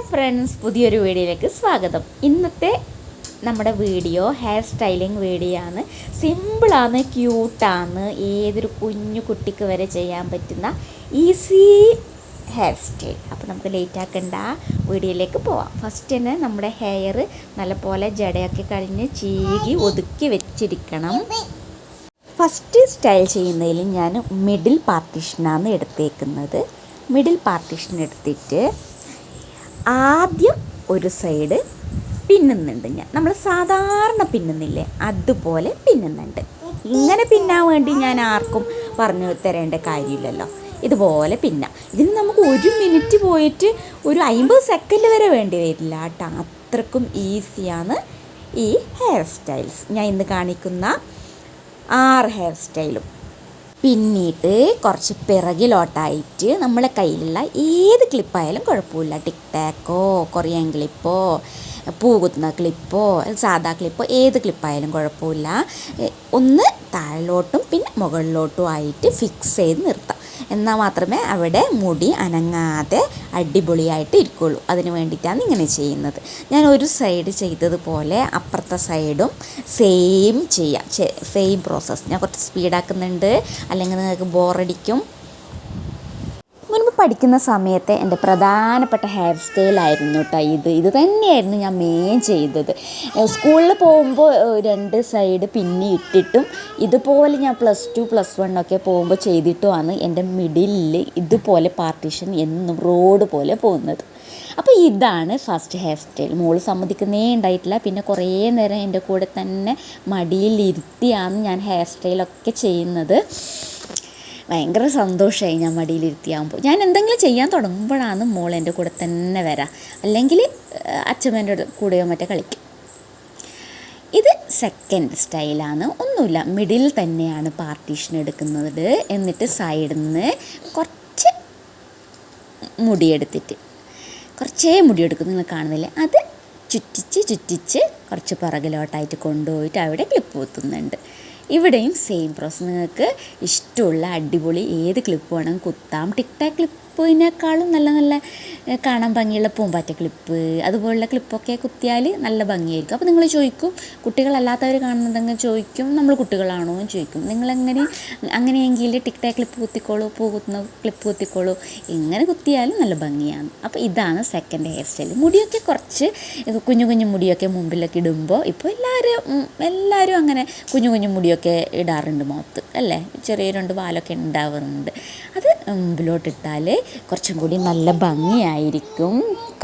Hi friends പുതിയൊരു വീഡിയോയിലേക്ക് സ്വാഗതം. ഇന്നത്തെ നമ്മുടെ വീഡിയോ ഹെയർ സ്റ്റൈലിംഗ് വീഡിയോ ആണ് സിമ്പിളാണ് ക്യൂട്ടാണ് ഏതൊരു കുഞ്ഞു കുട്ടിക്ക് വരെ ചെയ്യാൻ പറ്റുന്ന ഈസി ഹെയർ സ്റ്റൈൽ അപ്പോൾ നമുക്ക് ലേറ്റ് ആക്കണ്ട വീഡിയോയിലേക്ക് പോവാം. ഫസ്റ്റ് തന്നെ നമ്മുടെ ഹെയർ നല്ലപോലെ ജടയൊക്കെ കഴിഞ്ഞ് ചീകി ഒതുക്കി വെച്ചിരിക്കണം. ഫസ്റ്റ് സ്റ്റൈൽ ചെയ്യുന്നതിൽ ഞാൻ മിഡിൽ പാർട്ടീഷനാണ് എടുത്തേക്കുന്നത്. മിഡിൽ പാർട്ടീഷൻ എടുത്തിട്ട് ആദ്യം ഒരു സൈഡ് പിന്നുന്നുണ്ട് ഞാൻ. നമ്മൾ സാധാരണ പിന്നുന്നില്ലേ അതുപോലെ പിന്നുന്നുണ്ട്. ഇങ്ങനെ പിന്നാൻ വേണ്ടി ഞാൻ ആർക്കും പറഞ്ഞു തരേണ്ട കാര്യമില്ലല്ലോ. ഇതുപോലെ പിന്ന. ഇതിന് നമുക്ക് ഒരു മിനിറ്റ് പോയിട്ട് ഒരു അമ്പത് സെക്കൻഡ് വരെ വേണ്ടി വരില്ല കേട്ടോ. അത്രക്കും ഈസിയാണ് ഈ ഹെയർ സ്റ്റൈൽസ് ഞാൻ ഇന്ന് കാണിക്കുന്ന ആറ് ഹെയർ സ്റ്റൈലും പിന്നീട് കുറച്ച് പിറകിലോട്ടായിട്ട് നമ്മളെ കയ്യിലുള്ള ഏത് ക്ലിപ്പായാലും കുഴപ്പമില്ല. ടിക് ടാക്കോ കൊറിയൻ ക്ലിപ്പോ പൂകുത്തുന്ന ക്ലിപ്പോ സാധാ ക്ലിപ്പോ ഏത് ക്ലിപ്പായാലും കുഴപ്പമില്ല. ഒന്ന് താഴോട്ടും പിന്നെ മുകളിലോട്ടും ആയിട്ട് ഫിക്സ് ചെയ്ത് നിർത്താം. എന്നാൽ മാത്രമേ അവിടെ മുടി അനങ്ങാതെ അടിപൊളിയായിട്ട് ഇരിക്കുള്ളൂ. അതിന് വേണ്ടിയിട്ടാണ് ഇങ്ങനെ ചെയ്യുന്നത്. ഞാൻ ഒരു സൈഡ് ചെയ്തതുപോലെ അപ്പുറത്തെ സൈഡും സെയിം ചെയ്യാം. സെയിം പ്രോസസ്സ് ഞാൻ കുറച്ച് സ്പീഡാക്കുന്നുണ്ട് അല്ലെങ്കിൽ നിങ്ങൾക്ക് ബോറടിക്കും പഠിക്കുന്ന സമയത്തെ എന്റെ പ്രധാനപ്പെട്ട ഹെയർ സ്റ്റൈലായിരുന്നു കേട്ടോ ഇത്. ഇത് തന്നെയായിരുന്നു ഞാൻ മെയിൻ ചെയ്തത്. സ്കൂളിൽ പോകുമ്പോൾ രണ്ട് സൈഡ് പിന്നെ ഇട്ടിട്ടും ഇതുപോലെ ഞാൻ പ്ലസ് ടു പ്ലസ് വൺ ഒക്കെ പോകുമ്പോൾ ചെയ്തിട്ടുമാണ് എന്റെ മിഡിലിൽ ഇതുപോലെ പാർട്ടീഷൻ എന്നും റോഡ് പോലെ പോകുന്നത്. അപ്പോൾ ഇതാണ് ഫസ്റ്റ് ഹെയർ സ്റ്റൈൽ മോൾ സമ്മതിക്കുന്നേ ഉണ്ടായിട്ടില്ല. പിന്നെ കുറേ നേരം എന്റെ കൂടെ തന്നെ മടിയിലിരുത്തിയാണ് ഞാൻ ഹെയർ സ്റ്റൈലൊക്കെ ചെയ്യുന്നത്. ഭയങ്കര സന്തോഷമായി ഞാൻ മടിയിലിരുത്തിയാകുമ്പോൾ ഞാൻ എന്തെങ്കിലും ചെയ്യാൻ തുടങ്ങുമ്പോഴാണ് മോൾ എന്റെ കൂടെ തന്നെ വരാം. അല്ലെങ്കിൽ അച്ഛമ്മേന്റെ കൂടെയോ മറ്റേ കളിക്കും. ഇത് സെക്കൻഡ് സ്റ്റൈലാണ് ഒന്നുമില്ല. മിഡിൽ തന്നെയാണ് പാർട്ടീഷൻ എടുക്കുന്നത്. എന്നിട്ട് സൈഡിൽ നിന്ന് കുറച്ച് മുടിയെടുത്തിട്ട്. കുറച്ചേ മുടിയെടുക്കും. നിങ്ങൾ കാണുന്നില്ലേ? അത് ചുറ്റിച്ച് ചുറ്റിച്ച് കുറച്ച് പുറകിലോട്ടായിട്ട് കൊണ്ടുപോയിട്ട് അവിടെ ക്ലിപ്പ് കുത്തുന്നുണ്ട്. ഇവിടെയും സെയിം പ്രോസസ് നിങ്ങൾക്ക് ഇഷ്ടമുള്ള അടിപൊളി ഏത് ക്ലിപ്പ് വേണമെങ്കിൽ കുത്താം. ടിക് ടാക് ക്ലിപ്പിനേക്കാളും നല്ല നല്ല കാണാൻ ഭംഗിയുള്ള പൂമ്പാറ്റ ക്ലിപ്പ് അതുപോലുള്ള ക്ലിപ്പൊക്കെ കുത്തിയാൽ നല്ല ഭംഗിയായിരിക്കും. അപ്പോൾ നിങ്ങൾ ചോദിക്കും കുട്ടികളല്ലാത്തവർ കാണുന്നുണ്ടെങ്കിൽ ചോദിക്കും നമ്മൾ കുട്ടികളാണോ? എന്ന് ചോദിക്കും. നിങ്ങളെങ്ങനെ അങ്ങനെയെങ്കിൽ ടിക് ടാക് ക്ലിപ്പ് കുത്തിക്കോളൂ പൂ കുത്തുന്ന ക്ലിപ്പ് കുത്തിക്കോളൂ. ഇങ്ങനെ കുത്തിയാലും നല്ല ഭംഗിയാണ്. അപ്പോൾ ഇതാണ് സെക്കൻഡ് ഹെയർ സ്റ്റൈൽ മുടിയൊക്കെ കുറച്ച് കുഞ്ഞു കുഞ്ഞു മുടിയൊക്കെ മുമ്പിലൊക്കെ ഇടുമ്പോൾ ഇപ്പോൾ എല്ലാവരും എല്ലാവരും അങ്ങനെ കുഞ്ഞു കുഞ്ഞു മുടിയൊക്കെ ഇടാറുണ്ട് മുഖത്ത് അല്ലേ? ചെറിയ രണ്ട് വാലൊക്കെ ഉണ്ടാവുന്നുണ്ട് അത് മുമ്പിലോട്ടിട്ടാൽ കുറച്ചും കൂടി നല്ല ഭംഗിയായിരിക്കും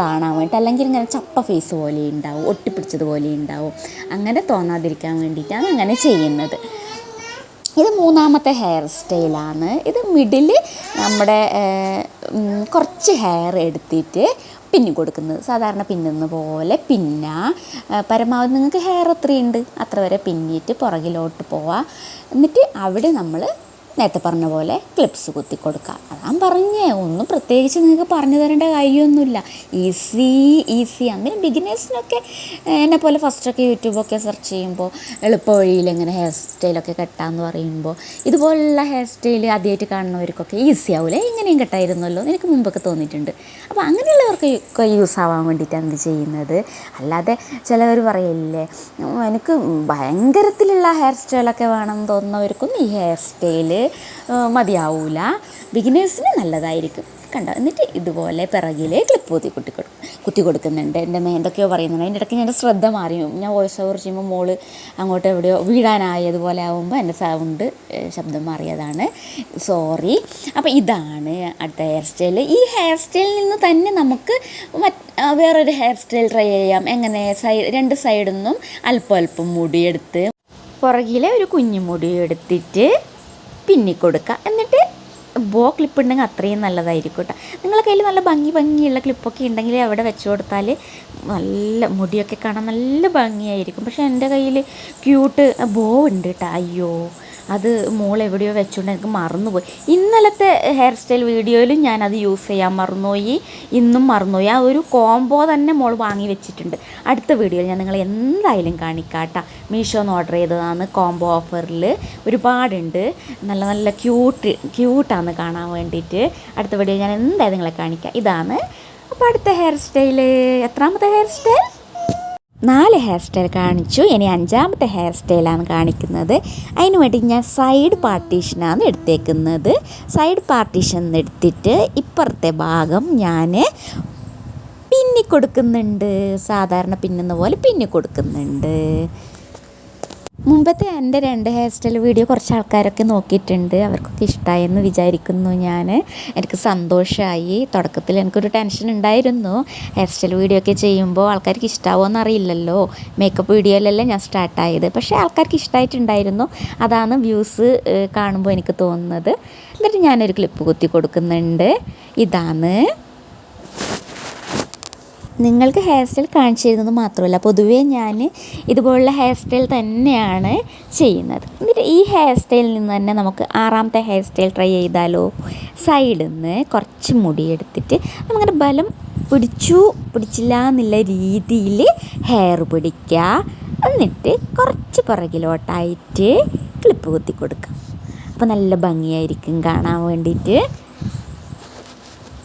കാണാൻ വേണ്ടി അല്ലെങ്കിൽ ഇങ്ങനെ ചപ്പ ഫേസ് പോലെ ഉണ്ടാവും ഒട്ടിപ്പിടിച്ചതുപോലെ ഉണ്ടാവും. അങ്ങനെ തോന്നാതിരിക്കാൻ വേണ്ടിയിട്ടാണ് അങ്ങനെ ചെയ്യുന്നത്. ഇത് മൂന്നാമത്തെ ഹെയർ സ്റ്റൈലാണ് ഇത് മിഡിൽ നമ്മുടെ കുറച്ച് ഹെയർ എടുത്തിട്ട് പിന്നി കൊടുക്കുന്നത്. സാധാരണ പിന്നുന്ന പോലെ പിന്ന. പരമാവധി നിങ്ങൾക്ക് ഹെയർ അത്രയുണ്ട്. അത്ര വരെ പിന്നിയിട്ട് പുറകിലോട്ട് പോവാം. എന്നിട്ട് അവിടെ നമ്മൾ നേരത്തെ പറഞ്ഞ പോലെ ക്ലിപ്സ് കുത്തി കൊടുക്കുക അതാണ് പറഞ്ഞേ. ഒന്നും പ്രത്യേകിച്ച് നിങ്ങൾക്ക് പറഞ്ഞു തരേണ്ട കാര്യമൊന്നുമില്ല. ഈസി ഈസി അങ്ങനെ ബിഗിനേഴ്സിനൊക്കെ എന്നെ പോലെ ഫസ്റ്റൊക്കെ യൂട്യൂബൊക്കെ സെർച്ച് ചെയ്യുമ്പോൾ എളുപ്പ വഴിയിൽ ഇങ്ങനെ ഹെയർ സ്റ്റൈലൊക്കെ കെട്ടാമെന്ന് പറയുമ്പോൾ ഇതുപോലുള്ള ഹെയർ സ്റ്റൈൽ ആദ്യമായിട്ട് കാണുന്നവർക്കൊക്കെ ഈസി ആവില്ലേ ഇങ്ങനെയും കെട്ടായിരുന്നല്ലോ. എനിക്ക് മുമ്പൊക്കെ തോന്നിയിട്ടുണ്ട്. അപ്പോൾ അങ്ങനെയുള്ളവർക്ക് ഒക്കെ യൂസ് ആവാൻ വേണ്ടിയിട്ടാണ് ഇത് ചെയ്യുന്നത്? അല്ലാതെ ചിലവർ പറയില്ലേ "ഉം, എനിക്ക് ഭയങ്കരത്തിലുള്ള ഹെയർ സ്റ്റൈലൊക്കെ വേണം എന്ന് തോന്നുന്നവർക്കൊന്നും ഈ ഹെയർ സ്റ്റൈൽ മതിയാവൂല. ബിഗിനേഴ്സിന് നല്ലതായിരിക്കും. കണ്ടോ? എന്നിട്ട് ഇതുപോലെ പിറകിലെ ക്ലിപ്പ് കുത്തി കുത്തി കൊടുക്കും കുത്തി കൊടുക്കുന്നുണ്ട്. എന്റെ മേ എന്തൊക്കെയോ പറയുന്നുണ്ട്. അതിന്റെ ഇടയ്ക്ക് ഞാൻ ശ്രദ്ധ മാറിയും ഞാൻ വോയിസ് ഓവർ ചെയ്യുമ്പോൾ മോൾ അങ്ങോട്ട് എവിടെയോ വീഴാനായതുപോലെ ആകുമ്പോൾ എന്റെ സൗണ്ട് ശബ്ദം മാറിയതാണ്. സോറി അപ്പോൾ ഇതാണ് അടുത്ത ഹെയർ സ്റ്റൈൽ ഈ ഹെയർ സ്റ്റൈലിൽ നിന്ന് തന്നെ നമുക്ക് മറ്റ് വേറൊരു ഹെയർ സ്റ്റൈൽ ട്രൈ ചെയ്യാം. എങ്ങനെ? സൈഡ് രണ്ട് സൈഡിൽ നിന്നും അല്പം അല്പം മുടിയെടുത്ത് പുറകിലെ ഒരു കുഞ്ഞു മുടി എടുത്തിട്ട് പിന്നിക്കൊടുക്കുക എന്നിട്ട് ബോ ക്ലിപ്പ് ഉണ്ടെങ്കിൽ അത്രയും നല്ലതായിരിക്കും കേട്ടോ നിങ്ങളുടെ കയ്യിൽ നല്ല ഭംഗി ഭംഗിയുള്ള ക്ലിപ്പൊക്കെ ഉണ്ടെങ്കിൽ അവിടെ വെച്ച് കൊടുത്താൽ നല്ല മുടിയൊക്കെ കാണാൻ നല്ല ഭംഗിയായിരിക്കും. പക്ഷേ എന്റെ കയ്യിൽ ക്യൂട്ട് ബോ ഉണ്ട് കേട്ടോ അയ്യോ. അത് മോൾ എവിടെയോ വെച്ചുകൊണ്ട് എനിക്ക് മറന്നുപോയി. ഇന്നലത്തെ ഹെയർ സ്റ്റൈൽ വീഡിയോയിലും ഞാനത് യൂസ് ചെയ്യാൻ മറന്നുപോയി. ഇന്നും മറന്നുപോയി. ആ ഒരു കോംബോ തന്നെ മോൾ വാങ്ങി വെച്ചിട്ടുണ്ട്. അടുത്ത വീഡിയോയിൽ ഞാൻ നിങ്ങളെ എന്തായാലും കാണിക്കാട്ട. മീഷോന്ന് ഓർഡർ ചെയ്തതാണ് കോംബോ ഓഫറിൽ ഒരുപാടുണ്ട്. നല്ല നല്ല ക്യൂട്ട് ക്യൂട്ടാണ് കാണാൻ വേണ്ടിയിട്ട്. അടുത്ത വീഡിയോ ഞാൻ എന്തായാലും നിങ്ങളെ കാണിക്കാം. ഇതാണ്. അപ്പോൾ അടുത്ത ഹെയർ സ്റ്റൈൽ എത്രാമത്തെ ഹെയർ സ്റ്റൈൽ നാല് ഹെയർ സ്റ്റൈൽ കാണിച്ചു. ഇനി അഞ്ചാമത്തെ ഹെയർ സ്റ്റൈലാണ് കാണിക്കുന്നത്. അതിന് വേണ്ടി ഞാൻ സൈഡ് പാർട്ടീഷനാണ് എടുത്തേക്കുന്നത്. സൈഡ് പാർട്ടീഷൻ എടുത്തിട്ട് ഇപ്പുറത്തെ ഭാഗം ഞാൻ പിന്നി കൊടുക്കുന്നുണ്ട് സാധാരണ പിന്നുന്ന പോലെ പിന്നി കൊടുക്കുന്നുണ്ട് മുമ്പത്തെ എന്റെ രണ്ട് ഹെയർ സ്റ്റൈൽ വീഡിയോ കുറച്ച് ആൾക്കാരൊക്കെ നോക്കിയിട്ടുണ്ട്. അവർക്കൊക്കെ ഇഷ്ടമായെന്ന് വിചാരിക്കുന്നു ഞാൻ. എനിക്ക് സന്തോഷമായി തുടക്കത്തിൽ എനിക്കൊരു ടെൻഷൻ ഉണ്ടായിരുന്നു. ഹെയർ സ്റ്റൈൽ വീഡിയോ ഒക്കെ ചെയ്യുമ്പോൾ ആൾക്കാർക്ക് ഇഷ്ടമാവുമെന്ന് അറിയില്ലല്ലോ മേക്കപ്പ് വീഡിയോയിലല്ലേ ഞാൻ സ്റ്റാർട്ടായത് പക്ഷേ ആൾക്കാർക്ക് ഇഷ്ടമായിട്ടുണ്ടായിരുന്നു അതാണ് വ്യൂസ് കാണുമ്പോൾ എനിക്ക് തോന്നുന്നത്. എന്നിട്ട് ഞാനൊരു ക്ലിപ്പ് കുത്തി കൊടുക്കുന്നുണ്ട്. ഇതാണ്. നിങ്ങൾക്ക് ഹെയർ സ്റ്റൈൽ കാണിച്ചു തരുന്നത് മാത്രമല്ല. പൊതുവേ ഞാൻ ഇതുപോലുള്ള ഹെയർ സ്റ്റൈൽ തന്നെയാണ് ചെയ്യുന്നത്. എന്നിട്ട് ഈ ഹെയർ സ്റ്റൈലിൽ നിന്ന് തന്നെ നമുക്ക് ആറാമത്തെ ഹെയർ സ്റ്റൈൽ ട്രൈ ചെയ്താലോ? സൈഡിൽ നിന്ന് കുറച്ച് മുടിയെടുത്തിട്ട് നമുക്കങ്ങനെ ബലം പിടിച്ചു. പിടിച്ചില്ല എന്നുള്ള രീതിയിൽ ഹെയർ പിടിക്കുക. എന്നിട്ട് കുറച്ച് പുറകിലോട്ടായിട്ട് ക്ലിപ്പ് കുത്തി കൊടുക്കുക. അപ്പോൾ നല്ല ഭംഗിയായിരിക്കും കാണാൻ വേണ്ടിയിട്ട്.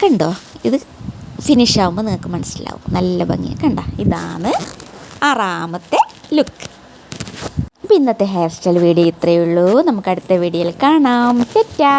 കണ്ടോ? ഇത് ഫിനിഷ് ആകുമ്പോൾ നിങ്ങൾക്ക് മനസ്സിലാവും. നല്ല ഭംഗി കണ്ട? ഇതാണ് ആറാമത്തെ ലുക്ക് അപ്പോൾ ഇന്നത്തെ ഹെയർ സ്റ്റൈൽ വീഡിയോ ഇത്രയേ ഉള്ളൂ. നമുക്ക് അടുത്ത വീഡിയോയിൽ കാണാം. തെറ്റാ